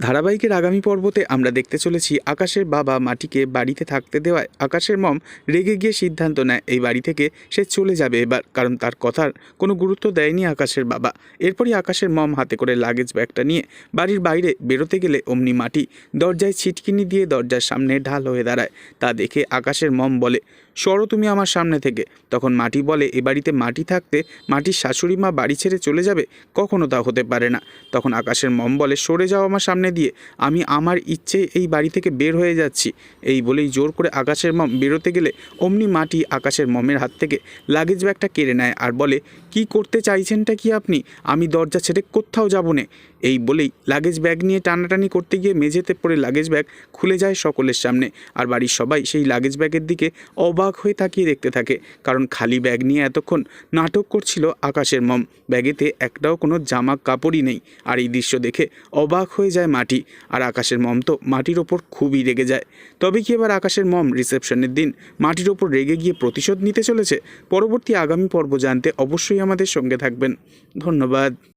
ধারাবাহিকের আগামী পর্বতে আমরা দেখতে চলেছি আকাশের বাবা মাটিকে বাড়িতে থাকতে দেওয়ায় আকাশের মম রেগে গিয়ে সিদ্ধান্ত নেয় এই বাড়ি থেকে সে চলে যাবে এবার, কারণ তার কথার কোনো গুরুত্ব দেয়নি আকাশের বাবা। এরপরই আকাশের মম হাতে করে লাগেজ ব্যাগটা নিয়ে বাড়ির বাইরে বেরোতে গেলে অমনি মাটি দরজায় ছিটকিনি দিয়ে দরজার সামনে ঢাল হয়ে দাঁড়ায়। তা দেখে আকাশের মম বলে, সরো তুমি আমার সামনে থেকে। তখন মাটি বলে, এ বাড়িতে মাটি থাকতে মাটির শাশুড়ি মা বাড়ি ছেড়ে চলে যাবে? কখনো তা হতে পারে না। তখন আকাশের মম বলে, সরে যাও আমার সামনে দিয়ে আমি আমার ইচ্ছে এই বাড়ি থেকে বের হয়ে যাচ্ছি। এই বলেই জোর করে আকাশের মম বেরোতে গেলে অমনি মাটি আকাশের মমের হাত থেকে লাগেজ ব্যাগটা কেড়ে নেয় আর বলে, কি করতে চাইছেনটা কি আপনি? আমি দরজা ছেড়ে কোথাও যাব না। এই বলেই লাগেজ ব্যাগ নিয়ে টানাটানি করতে গিয়ে মেঝেতে পড়ে লাগেজ ব্যাগ খুলে যায় সকলের সামনে। আর বাড়ির সবাই সেই লাগেজ ব্যাগের দিকে অবাক হয়ে তাকিয়ে দেখতে থাকে, কারণ খালি ব্যাগ নিয়ে এতক্ষণ নাটক করছিল আকাশের মম। ব্যাগেতে একটাও কোনো জামা কাপড়ই নেই। আর এই দৃশ্য দেখে অবাক হয়ে যায় মাটি আর আকাশের মম তো মাটির ওপর খুবই রেগে যায়। তবে কি এবার আকাশের মম রিসেপশনের দিন? মাটির ওপর রেগে গিয়ে প্রতিশোধ নিতে চলেছে? পরবর্তী আগামী পর্ব জানতে অবশ্যই আমাদের সঙ্গে থাকবেন। ধন্যবাদ।